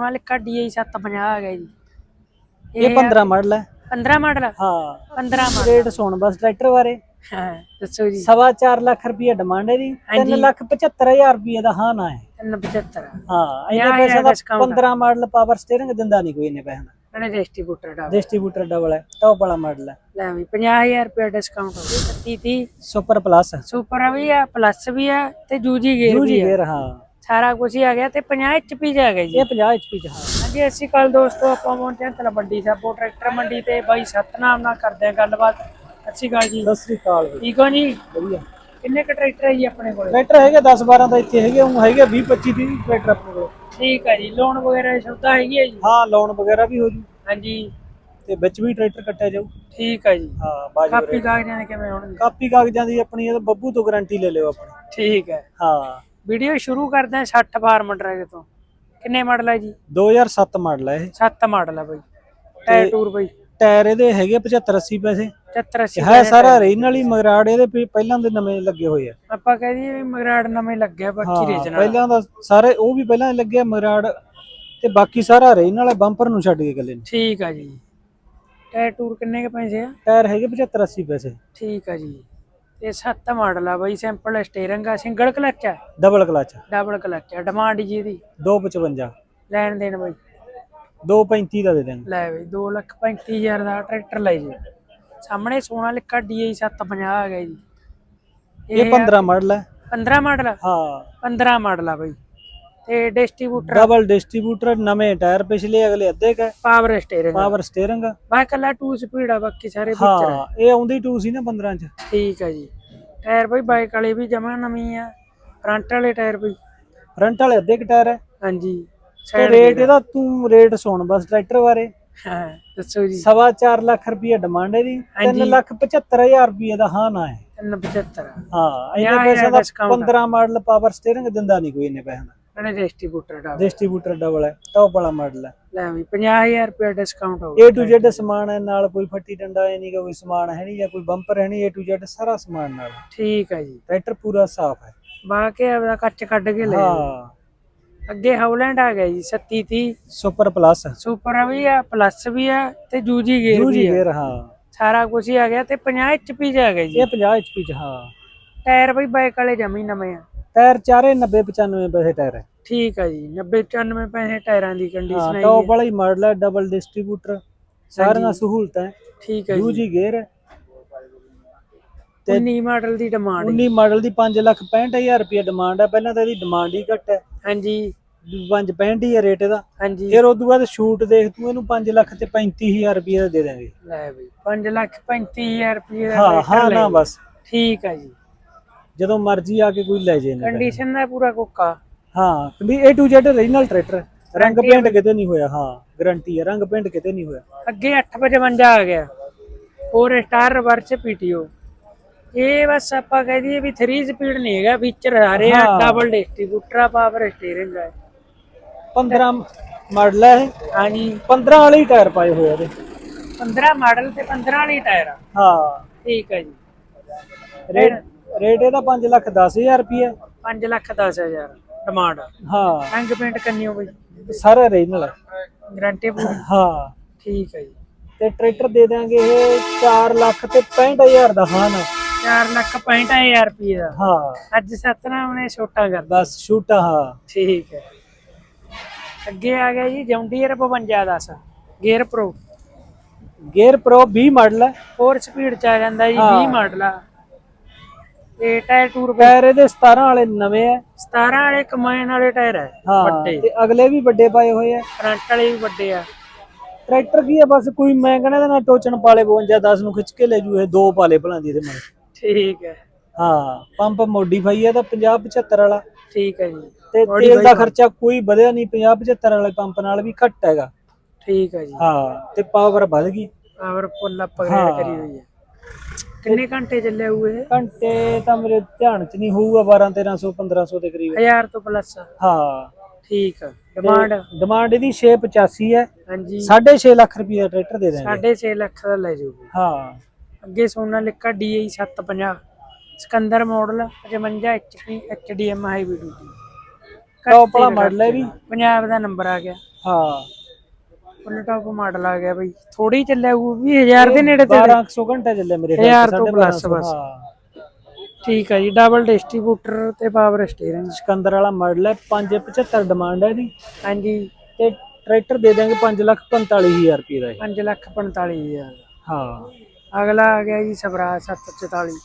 Sonalika DI 750 ਆ ਗਿਆ ਜੀ। ਇਹ 15 ਮਾਡਲ ਹੈ 15 ਮਾਡਲ ਹਾਂ। 15 ਮਾਡਲ ਰੇਟ ਸੁਣ ਬਸ ਟਰੈਕਟਰ ਬਾਰੇ। ਹਾਂ ਦੱਸੋ ਜੀ। ਸਵਾ ਲੱਖ ਰੁਪਏ ਡਿਮਾਂਡ ਹੈ ਦੀ 3 ਲੱਖ 75000 ਰੁਪਏ ਦਾ ਹਾਂ। ਨਾ ਹੈ 375 ਹਾਂ ਇਹਨੇ ਪੈਸੇ ਦਾ discount ਆ। 15 ਮਾਡਲ ਪਾਵਰ ਸਟੀਅਰਿੰਗ ਦਿੰਦਾ ਨਹੀਂ ਕੋਈ ਇਹਨੇ ਪੈਸੇ ਦਾ। ਇਹਨੇ ਡਿਸਟ੍ਰੀਬਿਊਟਰ ਦਾ। ਡਿਸਟ੍ਰੀਬਿਊਟਰ ਡਬਲ ਹੈ ਟੌਪ ਵਾਲਾ ਮਾਡਲ ਹੈ। ਲੈ ਵੀ 50000 ਰੁਪਏ ਡਿਸਕਾਊਂਟ ਹੋ ਗਿਆ 30 30 ਸੁਪਰ ਪਲੱਸ ਸੁਪਰ ਵੀ ਆ ਪਲੱਸ ਵੀ ਆ ਤੇ ਜੂਜੀ ਗੇਅਰ ਵੀ ਆ। ਗੇਅਰ ਹਾਂ। ਸਾਰਾ ਕੁਝ ਹੀ ਆ ਗਿਆ ਤੇ 50 ਐਚਪੀ ਚ ਆ ਗਿਆ ਜੀ। ਇਹ 50 ਐਚਪੀ ਚ ਹਾਂ। ਹਾਂਜੀ ਅਸੀਂ ਕੱਲ ਦੋਸਤੋ ਆਪਾਂ ਪਹੁੰਚੇ ਹਾਂ ਤਲਵੰਡੀ ਸਾਬੋ ਟਰੈਕਟਰ ਮੰਡੀ ਤੇ। ਬਾਈ ਸਤਨਾਮ ਨਾਲ ਕਰਦੇ ਆ ਗੱਲਬਾਤ। ਸ਼੍ਰੀ ਅਕਾਲ ਜੀ। ਸਤਿ ਸ੍ਰੀ ਅਕਾਲ ਜੀ। ਠੀਕ ਹੋ ਜੀ? ਵਧੀਆ। ਕਿੰਨੇ ਕ ਟਰੈਕਟਰ ਹੈ ਜੀ ਆਪਣੇ ਕੋਲ? ਟਰੈਕਟਰ ਹੈਗੇ 10 12 ਦਾ ਇੱਥੇ ਹੈਗੇ ਉਹ ਹੈਗੇ 20 25 30 ਟਰੈਕਟਰ ਆਪਣੇ ਕੋਲ। ਠੀਕ ਹੈ ਜੀ। ਲੋਨ ਵਗੈਰਾ ਦੀ ਸੁਵਿਧਾ ਹੈਗੀ ਹੈ ਜੀ? ਹਾਂ ਲੋਨ ਵਗੈਰਾ ਵੀ ਹੋ ਜੂ। ਹਾਂਜੀ। ਤੇ ਵਿੱਚ ਵੀ ਟਰੈਕਟਰ ਕੱਟਿਆ ਜਾਊ। ਠੀਕ ਹੈ ਜੀ। ਹਾਂ ਬਾਜੂ ਕਾਪੀ ਕਾਗਜ਼ਾਂ ਦੇ ਕਿਵੇਂ ਹੋਣਗੇ? ਕਾਪੀ ਕਾਗਜ਼ਾਂ ਦੀ ਆਪਣੀ ਇਹ ਤਾਂ ਬੱਬੂ ਤੋਂ ਗਾਰੰਟੀ ਲੈ ਲਿਓ ਆਪਣੀ। ਠੀਕ ਹੈ। ਹਾਂ। ਵੀਡੀਓ ਸ਼ੁਰੂ ਕਰਦੇ ਹਾਂ 60 ਫਾਰਮ ਡਰੈਗ ਤੋਂ। ਕਿੰਨੇ ਮਾਡਲ ਹੈ ਜੀ? 2007 ਮਾਡਲ ਹੈ ਇਹ। 7 ਮਾਡਲ ਹੈ ਬਾਈ। ਟਾਇਰ ਟੂਰ ਬਾਈ। ਟਾਇਰ ਇਹਦੇ ਹੈਗੇ 75 80 ਪੈਸੇ। 74 80 ਹੈ ਸਾਰਾ ਰੀਜਨਲ ਹੀ ਮਗਰਾੜ ਇਹਦੇ ਪਹਿਲਾਂ ਦੇ ਨਵੇਂ ਲੱਗੇ ਹੋਏ ਆ। ਆਪਾਂ ਕਹਿ ਦਈਏ ਵੀ ਮਗਰਾੜ ਨਵੇਂ ਲੱਗਿਆ ਬਾਕੀ ਰੀਜਨਲ ਪਹਿਲਾਂ ਦਾ ਸਾਰੇ ਉਹ ਵੀ ਪਹਿਲਾਂ ਲੱਗਿਆ ਮਗਰਾੜ ਤੇ ਬਾਕੀ ਸਾਰਾ ਰੀਜਨਲ ਹੈ ਬੰਪਰ ਨੂੰ ਛੱਡ ਕੇ ਗੱਲੇ ਠੀਕ ਆ ਜੀ। ਟਾਇਰ ਟੂਰ ਕਿੰਨੇ ਕ ਪੈਸੇ ਆ? ਟਾਇਰ ਹੈਗੇ 75 80 ਪੈਸੇ। ਠੀਕ ਆ ਜੀ। ਇਹ 7 ਮਾਡਲ ਆ ਬਾਈ ਸਿੰਪਲ ਸਟੀਅਰਿੰਗ ਆ ਸਿੰਗਲ ਕਲਚ ਆ। ਡਬਲ ਕਲਚ ਡਬਲ ਕਲਚ ਆ ਡਿਮਾਂਡ ਜੀ ਦੀ। 255 ਲੈਣ ਦੇਣ ਬਾਈ। 235 ਦਾ ਦੇ ਦੇਣਗੇ ਲੈ ਬਈ 2 ਲੱਖ 35000 ਦਾ ਟਰੈਕਟਰ ਲੈ ਜੀ। ਸਾਹਮਣੇ ਸੋਨਾ ਲਿਖਾ DI 750 ਆ ਗਿਆ ਜੀ। ਇਹ 15 ਮਾਡਲ ਹੈ 15 ਮਾਡਲ ਹਾਂ। 15 ਮਾਡਲ ਆ ਬਾਈ। ਤੇ ਡਿਸਟ੍ਰੀਬਿਊਟਰ ਡਬਲ ਡਿਸਟ੍ਰੀਬਿਊਟਰ ਨਵੇਂ ਟਾਇਰ ਪਿਛਲੇ ਅਗਲੇ ਅੱਧੇ ਕਾ ਪਾਵਰ ਸਟੀਅਰਿੰਗ ਪਾਵਰ ਸਟੀਅਰਿੰਗ ਬਾਈ ਕੱਲਾ 2 ਸਪੀਡ ਆ ਬਾਕੀ ਸਾਰੇ ਵਿੱਚ ਹਾਂ ਇਹ ਆਉਂਦੀ 2 ਸੀ ਨਾ 15 ਚ। ਠੀਕ ਆ ਜੀ। ਟਾਇਰ ਬਈ ਬਾਈਕ ਵਾਲੇ ਵੀ ਜਮਾ ਨਵੀਂ ਆ। ਫਰੰਟ ਵਾਲੇ ਟਾਇਰ ਬਈ। ਫਰੰਟ ਵਾਲੇ ਅੱਧੇ ਕ ਟਾਇਰ ਹੈ। ਹਾਂਜੀ। ਤੇ ਰੇਟ ਇਹਦਾ ਤੂੰ ਰੇਟ ਸੁਣ ਬਸ ਟਰੈਕਟਰ ਬਾਰੇ। ਹਾਂ ਦੱਸੋ ਜੀ। ਸਵਾ ਚਾਰ ਲੱਖ ਰੁਪਏ ਡਿਮਾਂਡ ਹੈ ਦੀ 3 ਲੱਖ 75000 ਰੁਪਏ ਦਾ ਹਾਂ ਨਾ ਹੈ 375 ਹਾਂ ਇਹਨੇ ਪੈਸੇ ਦਾ discount ਆ। 15 ਮਾਡਲ ਪਾਵਰ ਸਟੀਅਰਿੰਗ ਦਿੰਦਾ ਨਹੀਂ ਕੋਈ ਇਹਨੇ ਪੈਸੇ ਦਾ। ਇਹਨੇ ਡਿਸਟ੍ਰੀਬਿਊਟਰ ਦਾ ਡਿਸਟ੍ਰੀਬਿਊਟਰ ਡਬਲ ਹੈ ਟੌਪ ਵਾਲਾ ਮਾਡਲ ਹੈ। ਲੈ ਵੀ 50000 ਰੁਪਏ ਡਿਸਕਾਊਂਟ ਹੋ ਗਿਆ। A to Z ਸਮਾਨ ਹੈ ਨਾਲ ਕੋਈ ਫੱਟੀ ਡੰਡਾ ਹੈ ਨਹੀਂ ਕੋਈ ਸਮਾਨ ਹੈ ਨਹੀਂ ਜਾਂ ਕੋਈ ਬੰਪਰ ਹੈ ਨਹੀਂ A to Z ਸਾਰਾ ਸਮਾਨ ਨਾਲ। ਠੀਕ ਹੈ ਜੀ। ਟਰੈਕਟਰ ਪੂਰਾ ਸਾਫ਼ ਹੈ। ਬਾਕੀ ਆਪਦਾ ਕੱਚ ਕੱਢ ਕੇ ਲੈ। ਹਾਂ। ਅੱਗੇ ਹਾਊਲੈਂਡ ਆ ਗਿਆ ਜੀ 3730 ਸੁਪਰ ਪਲੱਸ ਸੁਪਰ ਵੀ ਆ ਪਲੱਸ ਵੀ ਆ ਤੇ ਜੂਜੀ ਗੇਅਰ ਵੀ ਆ। ਗੇਅਰ ਹਾਂ। ਸਾਰਾ ਕੁਝ ਹੀ ਆ ਗਿਆ ਤੇ 50 ਐਚਪੀ ਚ ਆ ਗਿਆ ਜੀ। ਇਹ 50 HP ਚ ਹਾਂ। ਟਾਇਰ ਬਈ ਬਾਈਕ ਵਾਲੇ ਜਮੀ ਨਵੇਂ ਆ। ਟਾਇਰ ਚਾਰੇ 90 95 ਪੈਸੇ ਟਾਇਰ ਹੈ। ਠੀਕ ਆ ਜੀ 90 95 ਪੈਸੇ ਟਾਇਰਾਂ ਦੀ ਹਾਂ ਕੰਡੀਸ਼ਨ ਹੈ। ਟੌਪ ਵਾਲਾ ਹੀ ਮਾਡਲ ਹੈ ਡਬਲ ਡਿਸਟ੍ਰੀਬਿਊਟਰ ਸਾਰੀਆਂ ਸਹੂਲਤਾਂ ਹੈ। ਠੀਕ ਹੈ ਜੀ। ਯੂਜੀ ਗੇਅਰ ਹੈ। 19 ਮਾਡਲ ਦੀ ਡਿਮਾਂਡ 19 ਮਾਡਲ ਦੀ 5 ਲੱਖ 65000 ਰੁਪਏ ਡਿਮਾਂਡ ਹੈ। ਪਹਿਲਾਂ ਤਾਂ ਇਹਦੀ ਡਿਮਾਂਡ ਹੀ ਘੱਟ ਹੈ। ਹਾਂਜੀ। 5 65 ਹੀ ਹੈ ਰੇਟ ਇਹਦਾ। ਹਾਂਜੀ। ਫਿਰ ਉਦੋਂ ਬਾਅਦ ਛੂਟ ਦੇਖ ਤੂੰ ਇਹਨੂੰ 5 ਲੱਖ ਤੇ 35000 ਰੁਪਏ ਦਾ ਦੇ ਦਾਂਗੇ ਲੈ ਬਈ 5 ਲੱਖ 35000 ਰੁਪਏ ਦਾ ਹਾਂ ਹਾਂ ਨਾ। ਬਸ। ਠੀਕ ਆ ਜੀ। ਜਦੋਂ ਮਰਜ਼ੀ ਆ ਕੇ ਕੋਈ ਲੈ ਜੇ ਕੰਡੀਸ਼ਨ ਦਾ ਪੂਰਾ ਕੋਕਾ। ਹਾਂ ਵੀ A to Z original tractor ਰੰਗ ਪੇਂਟ ਕਿਤੇ ਨਹੀਂ ਹੋਇਆ ਹਾਂ ਗਾਰੰਟੀ ਹੈ। ਰੰਗ ਪੇਂਟ ਕਿਤੇ ਨਹੀਂ ਹੋਇਆ। ਅੱਗੇ 855 ਆ ਗਿਆ। ਹੋਰ ਸਟਾਰ ਰਿਵਰਸ ਪੀਟੀਓ ਇਹ ਬਸ ਆਪਾਂ ਕਹਿ ਦਈਏ ਵੀ 3 ਸਪੀਡ ਨਹੀਂ ਹੈਗਾ ਫੀਚਰ ਰਹੇ ਆ ਹਾਂ। ਡਬਲ ਡਿਸਟ੍ਰੀਬਿਊਟਰ ਪਾਵਰ ਸਟੀਅਰਿੰਗ ਹੈ 15 ਮਾਡਲ ਹੈ ਇਹ। ਹਾਂਜੀ। 15 ਵਾਲੇ ਹੀ ਟਾਇਰ ਪਾਏ ਹੋਏ ਆ ਇਹਦੇ। 15 ਮਾਡਲ ਤੇ 15 ਵਾਲੀ ਟਾਇਰ ਆ। ਹਾਂ। ਠੀਕ ਹੈ ਜੀ। ਰੇਟ ਰੇਟ ਇਹਦਾ 5 ਲੱਖ 10000 ਰੁਪਏ 5 ਲੱਖ 10000 ਡਿਮਾਂਡ ਹਾਂ। ਰੰਗ ਪੇਂਟ ਕੰਨਿਓ ਬਈ ਸਾਰਾ ਰੀਜਨਲ ਹੈ ਗਾਰੰਟੀ ਪੂਰੀ। ਹਾਂ। ਠੀਕ ਹੈ ਜੀ। ਤੇ ਟਰੈਕਟਰ ਦੇ ਦਾਂਗੇ ਇਹ 4 ਲੱਖ ਤੇ 65000 ਦਾ ਹਾਂ ਨਾ। 4 ਲੱਖ 65000 ਰੁਪਏ ਦਾ। ਹਾਂ। ਅੱਜ ਸਤਨਾਮ ਨੇ ਛੋਟਾ ਕਰਦਾ ਬਸ ਛੂਟਾ ਹਾਂ। ਠੀਕ ਹੈ ਅੱਗੇ ਆ ਗਿਆ ਜੀ John Deere 52 10 gear pro gear pro 20 model ਹੈ 4 ਸਪੀਡ ਚ ਆ ਜਾਂਦਾ ਜੀ ਹਾਂ। 20 ਮਾਡਲ ਆ। ਤੇ ਟਾਇਰ ਟੂਰ ਟਾਇਰ ਇਹਦੇ 17 ਵਾਲੇ ਨਵੇਂ ਹੈ 17 ਵਾਲੇ ਕਮਾਈਨ ਵਾਲੇ ਟਾਇਰ ਹੈ ਹਾਂ ਵੱਡੇ। ਤੇ ਅਗਲੇ ਵੀ ਵੱਡੇ ਪਾਏ ਹੋਏ ਆ। ਫਰੰਟ ਵਾਲੇ ਵੀ ਵੱਡੇ ਆ। ਟਰੈਕਟਰ ਕੀ ਹੈ ਬਸ ਕੋਈ ਮੈਂ ਕਹਿੰਦਾ ਨਾ ਟੋਚਣ ਪਾਲੇ 52 10 ਨੂੰ ਖਿੱਚ ਕੇ ਲੈ ਜੂ ਇਹ ਦੋ ਪਾਲੇ ਭਲਾਂ ਦੀ ਇਹਦੇ ਮਨ ਠੀਕ ਹੈ ਹਾਂ ਪੰਪ ਮੋਡੀਫਾਈ ਹੈ ਤਾਂ 50 75 ਵਾਲਾ। ਠੀਕ ਹੈ ਜੀ। ਤੇ ਤੇਲ ਦਾ ਖਰਚਾ ਕੋਈ ਵਧਿਆ ਨਹੀਂ 50 75 ਵਾਲੇ ਪੰਪ ਨਾਲ ਵੀ ਘੱਟ ਹੈਗਾ। ਠੀਕ ਹੈ ਜੀ। ਹਾਂ ਤੇ ਪਾਵਰ ਵੱਧ ਗਈ। ਪਾਵਰ ਫੁੱਲ ਅਪਗ੍ਰੇਡ ਕਰੀ ਹੋਈ ਹੈ ਕਿੰਨੇ ਘੰਟੇ ਚੱਲੇ ਹੋਏ? ਘੰਟੇ ਤਾਂ ਮੇਰੇ ਧਿਆਨ 'ਚ ਨਹੀਂ ਹੋਊਗਾ 12 1300 1500 ਦੇ ਕਰੀਬ। 1000 ਤੋਂ ਪਲੱਸ ਹਾਂ। ਠੀਕ ਹੈ ਡਿਮਾਂਡ ਡਿਮਾਂਡ ਇਹਦੀ 685 ਹੈ। ਹਾਂਜੀ। 6.5 ਲੱਖ ਰੁਪਏ ਦਾ ਟਰੈਕਟਰ ਦੇ ਦਾਂਗੇ 6.5 ਲੱਖ ਦਾ ਲੈ ਜਾਊਗੀ ਹਾਂ। ਅੱਗੇ Sonalika DI 750 Sikander model 55 HP HDM duty top ਵਾਲਾ ਮਾਡਲ ਹੈ ਵੀ। ਪੰਜਾਬ ਦਾ ਨੰਬਰ ਆ ਗਿਆ। ਹਾਂ। ਫੁੱਲ ਟਾਪ ਮਾਡਲ ਆ ਗਿਆ ਬਈ। ਥੋੜੀ ਚੱਲਿਆ ਉਹ ਵੀ 1000 ਦੇ ਨੇੜੇ ਤੇ 1200 ਘੰਟੇ ਚੱਲੇ ਮੇਰੇ ਖਿਆਲ ਤੋਂ ਬਾਰਾਂ ਬਸ। ਠੀਕ ਹੈ ਜੀ ਡਬਲ ਡਿਸਟ੍ਰੀਬਿਊਟਰ ਤੇ ਪਾਵਰ ਸਟੀਅਰਿੰਗ ਸਿਕੰਦਰ ਵਾਲਾ ਮਾਡਲ ਹੈ 575 ਡਿਮਾਂਡ ਹੈ ਇਹਦੀ। ਹਾਂਜੀ। ਤੇ ਟਰੈਕਟਰ ਦੇ ਦਾਂਗੇ 545000 ਰੁਪਏ ਦਾ ਇਹ। 5 ਲੱਖ 45000 ਹਾਂ। ਅਗਲਾ ਆ ਗਿਆ ਜੀ Swaraj 744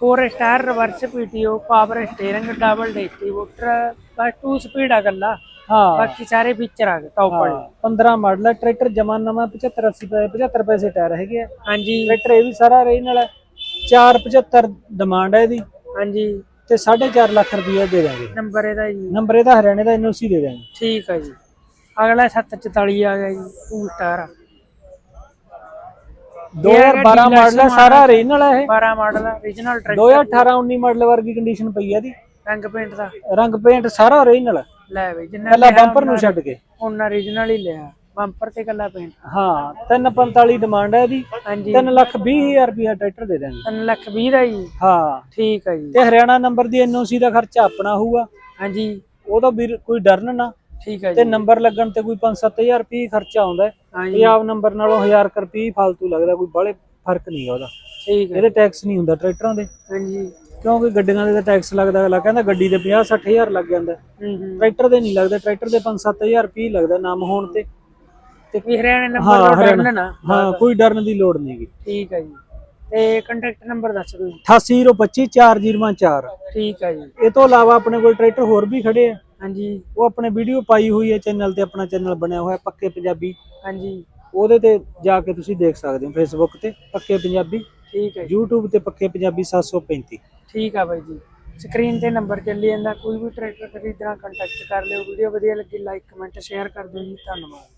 four star reverse PTO power steering double distributor ਬਸ 2 ਸਪੀਡ ਆ ਗੱਲਾ ਹਾਂ। ਬਾਕੀ ਸਾਰੇ ਫੀਚਰ ਆ ਗਏ ਟੌਪ ਵਾਲੇ। 15 ਮਾਡਲ ਹੈ ਟਰੈਕਟਰ ਜਮਾ ਨਵਾਂ 75 80 ਪੈਸੇ 75 ਪੈਸੇ ਟਾਇਰ ਹੈਗੇ ਆ। ਹਾਂਜੀ। ਟਰੈਕਟਰ ਇਹ ਵੀ ਸਾਰਾ ਰੀਜਨਲ ਹੈ 475 ਡਿਮਾਂਡ ਹੈ ਇਹਦੀ। ਹਾਂਜੀ। ਤੇ 4.5 ਲੱਖ ਰੁਪਏ ਦੇ ਦਾਂਗੇ। ਨੰਬਰ ਇਹਦਾ ਜੀ। ਨੰਬਰ ਇਹਦਾ ਹਰਿਆਣੇ ਦਾ ਐਨਓਸੀ ਦੇ ਦਾਂਗੇ। ਠੀਕ ਹੈ ਜੀ। ਅਗਲਾ 744 ਆ ਗਿਆ ਜੀ ਟੂ ਸਟਾਰ 2012 ਮਾਡਲ ਹੈ ਸਾਰਾ ਰੀਜਨਲ ਹੈ ਇਹ। 12 ਮਾਡਲ origignal ਟਰੈਕ 2018 19 ਮਾਡਲ ਵਰਗੀ ਕੰਡੀਸ਼ਨ ਪਈ ਹੈ ਇਹਦੀ। ਰੰਗ ਪੇਂਟ ਦਾ। ਰੰਗ ਪੇਂਟ ਸਾਰਾ ਓਰੀਜਨਲ ਲੈ ਬਈ ਜਿੰਨਾ ਕੱਲਾ ਬੰਪਰ ਨੂੰ ਛੱਡ ਕੇ। ਉਹਨਾਂ origignal ਹੀ ਲਿਆ। ਬੰਪਰ ਤੇ ਕੱਲਾ ਪੇਂਟ ਹਾਂ 345 ਡਿਮਾਂਡ ਹੈ ਇਹਦੀ। ਹਾਂਜੀ। 3 ਲੱਖ 20 ਹਜ਼ਾਰ ਰੁਪਇਆ ਟਰੈਕਟਰ ਦੇ ਦਾਂਗੇ 3 ਲੱਖ 20 ਦਾ ਜੀ। ਹਾਂ। ਠੀਕ ਹੈ ਜੀ। ਤੇ ਹਰਿਆਣਾ ਨੰਬਰ ਦੀ ਐਨਓਸੀ ਦਾ ਖਰਚਾ ਆਪਣਾ ਹੋਊਗਾ। ਹਾਂਜੀ। ਉਹਦਾ ਵੀ ਕੋਈ ਡਰਨ ਨਾ। ਠੀਕ ਹੈ ਤੇ ਜੀ। ਨੰਬਰ ਲੱਗਣ ਤੇ ਕੋਈ 5-7000 ਰੁਪਏ ਖਰਚਾ ਆਉਂਦਾ ਹੈ। ਹਾਂਜੀ। ਪੰਜਾਬ ਨੰਬਰ ਨਾਲੋਂ 1000 ਰੁਪਏ ਫालतू ਲੱਗਦਾ ਕੋਈ ਬਾਹਲੇ ਫ਼ਰਕ ਨਹੀਂ ਉਹਦਾ। ਠੀਕ ਹੈ ਇਹਦੇ ਟੈਕਸ ਨਹੀਂ ਹੁੰਦਾ ਟਰੈਕਟਰਾਂ ਦੇ। ਹਾਂਜੀ। ਕਿਉਂਕਿ ਗੱਡੀਆਂ ਦੇ ਤਾਂ ਟੈਕਸ ਲੱਗਦਾ ਅਗਲਾ ਕਹਿੰਦਾ ਗੱਡੀ ਦੇ 50-60000 ਲੱਗ ਜਾਂਦਾ। ਟਰੈਕਟਰ ਦੇ ਨਹੀਂ ਲੱਗਦਾ ਟਰੈਕਟਰ ਦੇ 5-7000 ਰੁਪਏ ਲੱਗਦਾ ਨਾਮ ਹੋਣ ਤੇ। ਵੀ ਹਰਿਆਣੇ ਨੰਬਰ ਦਾ। ਡਰਨ ਨਾ। ਹਾਂ ਕੋਈ ਡਰਨ ਦੀ ਲੋੜ ਨਹੀਂਗੀ ਠੀਕ ਹੈ ਜੀ। ਤੇ ਕੰਟੈਕਟ ਨੰਬਰ ਦੱਸ ਦਿਓ ਜੀ। 880254 ਠੀਕ ਹੈ ਜੀ। ਇਹ ਤੋਂ ਇਲਾਵਾ ਆਪਣੇ ਕੋਲ ਟਰੈਕਟਰ ਹੋਰ ਵੀ ਖੜੇ ਆ। ਹਾਂਜੀ। ਉਹ ਆਪਣੇ ਵੀਡੀਓ ਪਾਈ ਹੋਈ ਹੈ ਚੈਨਲ ਤੇ ਆਪਣਾ ਚੈਨਲ ਬਣਿਆ ਹੋਇਆ ਪੱਕੇ ਪੰਜਾਬੀ। ਹਾਂਜੀ। ਉਹਦੇ ਤੇ ਜਾ ਕੇ ਤੁਸੀਂ ਦੇਖ ਸਕਦੇ ਹੋ ਫੇਸਬੁੱਕ ਤੇ ਪੱਕੇ ਪੰਜਾਬੀ। ਠੀਕ ਹੈ YouTube ਤੇ ਪੱਕੇ ਪੰਜਾਬੀ 735 ਠੀਕ ਆ ਬਾਈ ਜੀ। ਸਕਰੀਨ ਤੇ ਨੰਬਰ ਚੱਲੀ ਜਾਂਦਾ, ਕੋਈ ਵੀ ਟਰੈਕਟਰ ਖਰੀਦਣਾ ਕੰਟੈਕਟ ਕਰ ਲਿਓ। ਵੀਡੀਓ ਵਧੀਆ ਲੱਗੀ ਲਾਈਕ ਕਮੈਂਟ ਸ਼ੇਅਰ ਕਰ ਦਿਓ ਜੀ। ਧੰਨਵਾਦ।